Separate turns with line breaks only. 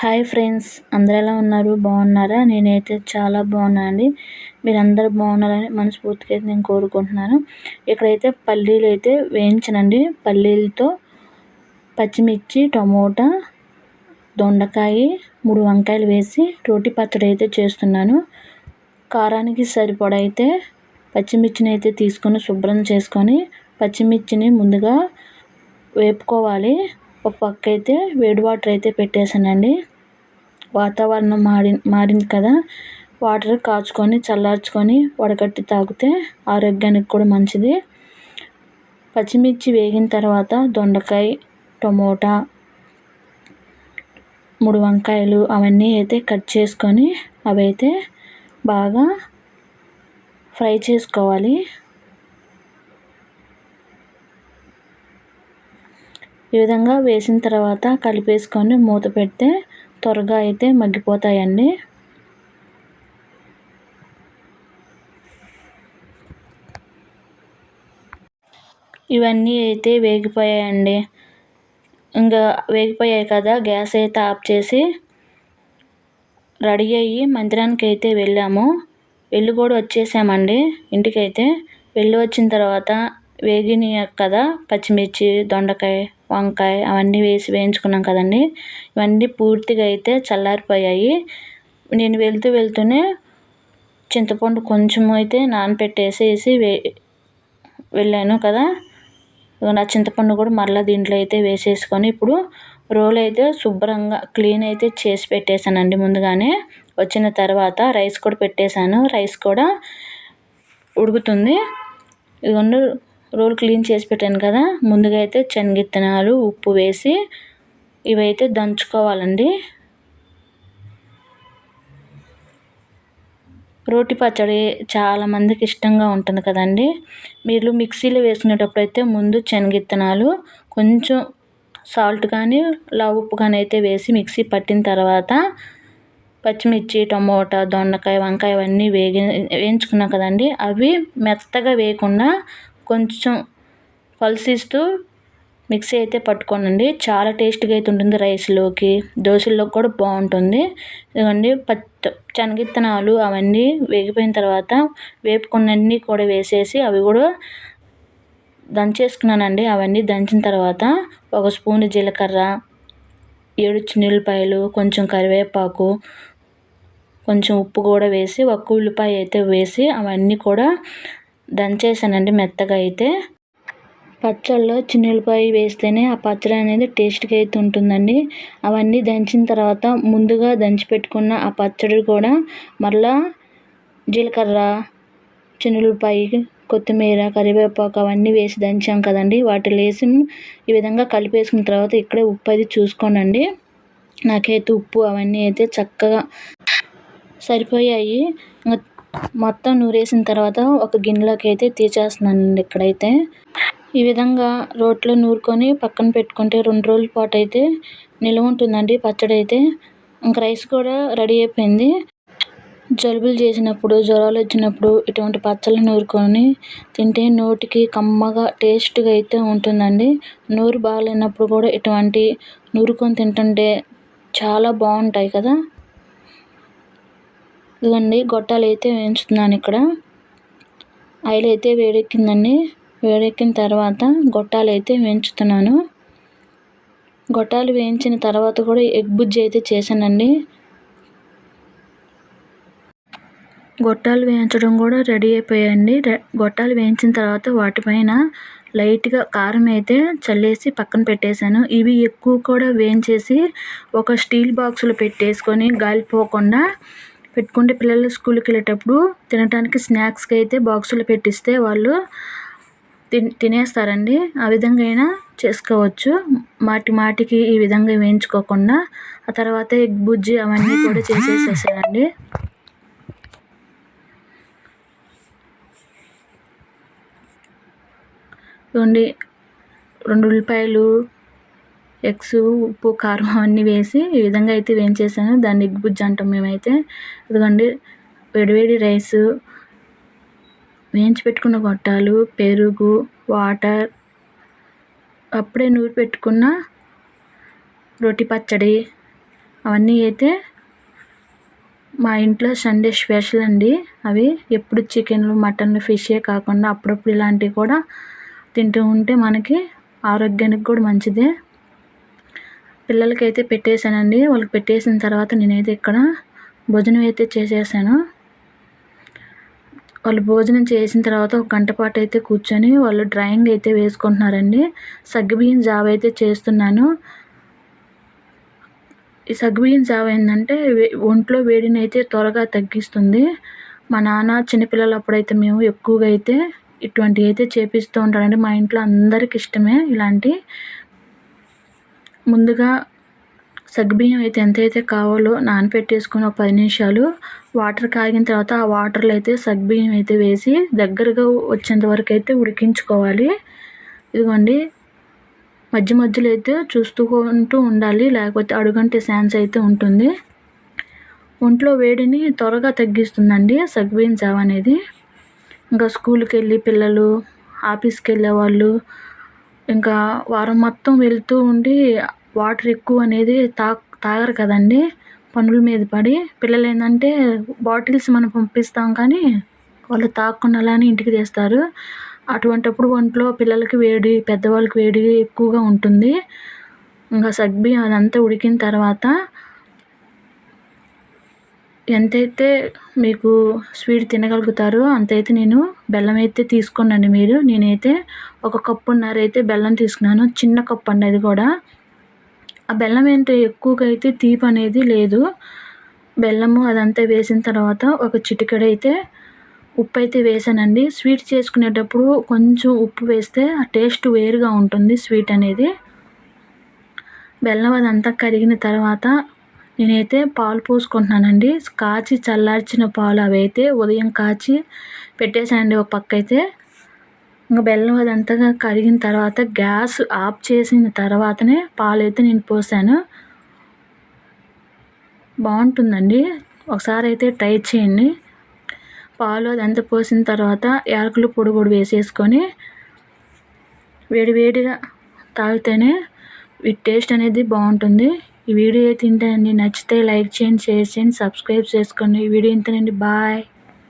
Hi friends అందరు ఎలా ఉన్నారు? బాగున్నారా? నేనైతే చాలా బాగున్నాను అండి. మీరందరూ బాగున్నారని మనస్ఫూర్తిగా అయితే నేను కోరుకుంటున్నాను. ఇక్కడైతే పల్లీలు అయితే వేయించనండి. పల్లీలతో పచ్చిమిర్చి టమోటా దొండకాయ మూడు వంకాయలు వేసి రోటి పచ్చడి అయితే చేస్తున్నాను. కారానికి సరిపడా అయితే పచ్చిమిర్చిని అయితే తీసుకొని శుభ్రం చేసుకొని పచ్చిమిర్చిని ముందుగా వేపుకోవాలి. ఒక పక్క అయితే వేడి వాటర్ అయితే పెట్టేసానండి వాతావరణం మారి మారింది కదా. వాటర్ కాచుకొని చల్లార్చుకొని వడగట్టి తాగితే ఆరోగ్యానికి కూడా మంచిది. పచ్చిమిర్చి వేగిన తర్వాత దొండకాయ టమోటా మూడు వంకాయలు అవన్నీ అయితే కట్ చేసుకొని అవి అయితే బాగా ఫ్రై చేసుకోవాలి. ఈ విధంగా వేసిన తర్వాత కలిపేసుకొని మూత పెడితే త్వరగా అయితే మగ్గిపోతాయండి. ఇవన్నీ అయితే వేగిపోయాయండి. ఇంకా వేగిపోయాయి కదా గ్యాస్ అయితే ఆఫ్ చేసి రెడీ అయ్యి మందిరానికి అయితే వెళ్ళాము. వెళ్ళి కూడా వచ్చేసామండి ఇంటికైతే. వెళ్ళి వచ్చిన తర్వాత వేగినాయి కదా పచ్చిమిర్చి దొండకాయ వంకాయ అవన్నీ వేసి వేయించుకున్నాం కదండి. ఇవన్నీ పూర్తిగా అయితే చల్లారిపోయాయి. నేను వెళ్తూ వెళ్తూనే చింతపండు కొంచెం అయితే నానపెట్టేసేసి వే వెళ్ళాను కదా. నా చింతపండు కూడా మరలా దీంట్లో అయితే వేసేసుకొని ఇప్పుడు రోల్ అయితే శుభ్రంగా క్లీన్ అయితే చేసి పెట్టేశానండి ముందుగానే. వచ్చిన తర్వాత రైస్ కూడా పెట్టేశాను. రైస్ కూడా ఉడుకుతుంది. ఇదిగోండి రోల్ క్లీన్ చేసి పెట్టాను కదా. ముందుగా అయితే శనగిత్తనాలు ఉప్పు వేసి ఇవైతే దంచుకోవాలండి. రోటి పచ్చడి చాలామందికి ఇష్టంగా ఉంటుంది కదండి. మీరు మిక్సీలో వేసుకునేటప్పుడు అయితే ముందు శనగిత్తనాలు కొంచెం సాల్ట్ కానీ లా ఉప్పు కానీ అయితే వేసి మిక్సీ పట్టిన తర్వాత పచ్చిమిర్చి టమోటా దొండకాయ వంకాయ అవన్నీ వేగి వేయించుకున్నాం కదండి. అవి మెత్తగా వేయకుండా కొంచెం పల్సిస్తూ మిక్సీ అయితే పట్టుకోనండి. చాలా టేస్ట్గా అయితే ఉంటుంది రైస్లోకి. దోశల్లోకి కూడా బాగుంటుంది. ఇదిగోండి పచ్చ శనగిత్తనాలు అవన్నీ వేగిపోయిన తర్వాత వేపుకున్నన్నీ కూడా వేసేసి అవి కూడా దంచేసుకున్నానండి. అవన్నీ దంచిన తర్వాత ఒక స్పూన్ జీలకర్ర ఏడు ఉల్లిపాయలు కొంచెం కరివేపాకు కొంచెం ఉప్పు కూడా వేసి ఒక్క ఉల్లిపాయ అయితే వేసి అవన్నీ కూడా దంచేసానండి మెత్తగా అయితే. పచ్చళ్ళలో చిన్నులపాయ వేస్తేనే ఆ పచ్చడి అనేది టేస్ట్గా అయితే ఉంటుందండి. అవన్నీ దంచిన తర్వాత ముందుగా దంచి పెట్టుకున్న ఆ పచ్చడి కూడా మరలా జీలకర్ర చిన్నులపాయ కొత్తిమీర కరివేపాకు అవన్నీ వేసి దంచాం కదండి. వాటిలో వేసి ఈ విధంగా కలిపేసుకున్న తర్వాత ఇక్కడే ఉప్పు అది చూసుకోనండి. నాకైతే ఉప్పు అవన్నీ అయితే చక్కగా సరిపోయాయి. మొత్తం నూరేసిన తర్వాత ఒక గిన్నెలోకి అయితే తీసేస్తున్నానండి ఇక్కడైతే. ఈ విధంగా రోట్లో నూరుకొని పక్కన పెట్టుకుంటే రెండు రోజుల పాటు అయితే నిల్వ ఉంటుందండి పచ్చడి అయితే ఇంక రైస్ కూడా రెడీ అయిపోయింది. జలుబులు చేసినప్పుడు జ్వరాలు వచ్చినప్పుడు ఇటువంటి పచ్చళ్ళు నూరుకొని తింటే నోటికి కమ్మగా టేస్ట్గా అయితే ఉంటుందండి. నోరు బాగాలేనప్పుడు కూడా ఇటువంటి నూరుకొని తింటుంటే చాలా బాగుంటాయి కదా. ఇదిగోండి గొట్టాలు అయితే వేయించుతున్నాను ఇక్కడ. ఆయిల్ అయితే వేడెక్కిందండి. వేడెక్కిన తర్వాత గొట్టాలు అయితే వేయించుతున్నాను. గొట్టాలు వేయించిన తర్వాత కూడా ఎగ్ బుజ్జి అయితే చేశానండి. గొట్టాలు వేయించడం కూడా రెడీ అయిపోయాయండి. గొట్టాలు వేయించిన తర్వాత వాటిపైన లైట్గా కారం అయితే చల్లేసి పక్కన పెట్టేశాను. ఇవి ఎక్కువ కూడా వేయించేసి ఒక స్టీల్ బాక్సులో పెట్టేసుకొని గాలిపోకుండా పెట్టుకుంటే పిల్లలు స్కూల్కి వెళ్ళేటప్పుడు తినడానికి స్నాక్స్కి అయితే బాక్సులో పెట్టిస్తే వాళ్ళు తిన్ తినేస్తారండి. ఆ విధంగా అయినా చేసుకోవచ్చు. మాటి మాటికి ఈ విధంగా వేయించుకోకుండా ఆ తర్వాత ఎగ్ బుజ్జి అవన్నీ కూడా చేసేసేసానండి చూడండి రెండు ఉల్లిపాయలు ఎగ్స్ ఉప్పు కారం అన్నీ వేసి ఈ విధంగా అయితే వేయించేసాను. దాన్ని ఎగ్ బుజ్జి అంటాం మేమైతే. ఇదిగోండి వేడివేడి రైసు వేయించి పెట్టుకున్న గొట్టాలు పెరుగు వాటర్ అప్పుడే నూరి పెట్టుకున్న రొట్టి పచ్చడి అవన్నీ అయితే మా ఇంట్లో సండే స్పెషల్ అండి. అవి ఎప్పుడు చికెన్లు మటన్లు ఫిషే కాకుండా అప్పుడప్పుడు ఇలాంటివి కూడా తింటూ ఉంటే మనకి ఆరోగ్యానికి కూడా మంచిదే. పిల్లలకైతే పెట్టేశానండి. వాళ్ళకి పెట్టేసిన తర్వాత నేనైతే ఇక్కడ భోజనం అయితే చేసేసాను. వాళ్ళు భోజనం చేసిన తర్వాత ఒక గంట పాటు అయితే కూర్చొని వాళ్ళు డ్రాయింగ్ అయితే వేసుకుంటున్నారండి. సగ్గుబియ్యం జావ అయితే చేస్తున్నాను. ఈ సగ్గుబియ్యం జావ ఏంటంటే ఒంట్లో వేడిని అయితే త్వరగా తగ్గిస్తుంది. మా నాన్న చిన్నపిల్లలు అప్పుడైతే మేము ఎక్కువగా అయితే ఇటువంటివి అయితే చేపిస్తూ ఉంటారండి. మా ఇంట్లో అందరికి ఇష్టమే ఇలాంటి ముందుగా సగ్గుబియ్యం అయితే ఎంతైతే కావాలో నానపెట్టేసుకొని ఒక పది నిమిషాలు వాటర్ కాగిన తర్వాత ఆ వాటర్లో అయితే సగ్గుబియ్యం అయితే వేసి దగ్గరగా వచ్చేంత వరకు అయితే ఉడికించుకోవాలి. ఇదిగోండి. మధ్య మధ్యలో అయితే చూస్తూ ఉండాలి. లేకపోతే అడుగంటే ఛాన్స్ అయితే ఉంటుంది. ఒంట్లో వేడిని త్వరగా తగ్గిస్తుందండి సగ్గుబియ్యం జావ అనేది ఇంకా స్కూల్కి వెళ్ళి పిల్లలు ఆఫీస్కి వెళ్ళే వాళ్ళు ఇంకా వారం మొత్తం వెళ్తూ ఉండి వాటర్ ఎక్కువ అనేది తా తాగరు కదండి. పనుల మీద పడి పిల్లలు ఏంటంటే బాటిల్స్ మనం పంపిస్తాం కానీ వాళ్ళు తాగకుండా అలానే ఇంటికి తెస్తారు. అటువంటప్పుడు ఒంట్లో పిల్లలకి వేడి పెద్దవాళ్ళకి వేడి ఎక్కువగా ఉంటుంది. ఇంకా సగ్గుబియ్యం అదంతా ఉడికిన తర్వాత ఎంతైతే మీకు స్వీట్ తినగలుగుతారో అంతైతే నేను బెల్లం అయితే తీసుకోండి మీరు. నేనైతే ఒక కప్పున్నర అయితే బెల్లం తీసుకున్నాను. చిన్న కప్పు అండి అది కూడా. ఆ బెల్లం ఏంటో ఎక్కువగా అయితే తీపి అనేది లేదు. బెల్లము అదంతా వేసిన తర్వాత ఒక చిటికెడైతే ఉప్పు అయితే వేసానండి. స్వీట్ చేసుకునేటప్పుడు కొంచెం ఉప్పు వేస్తే ఆ టేస్ట్ వేరుగా ఉంటుంది స్వీట్ అనేది. బెల్లం అదంతా కరిగిన తర్వాత నేనైతే పాలు పోసుకుంటున్నానండి. కాచి చల్లార్చిన పాలు అవి అయితే ఉదయం కాచి పెట్టేశానండి ఒక పక్క అయితే ఇంకా బెల్లం అదంతగా కరిగిన తర్వాత గ్యాస్ ఆఫ్ చేసిన తర్వాతనే పాలు అయితే నేను పోసాను. బాగుంటుందండి. ఒకసారి అయితే ట్రై చేయండి. పాలు అదంతా పోసిన తర్వాత యాలకులు పొడి పొడి వేసేసుకొని వేడివేడిగా తాగితేనే ఈ టేస్ట్ అనేది బాగుంటుంది. ఈ వీడియో అయితే ఇంతేనండి నచ్చితే లైక్ చేయండి షేర్ చేయండి సబ్స్క్రైబ్ చేసుకోండి. ఈ వీడియో ఇంతేనండి. బాయ్.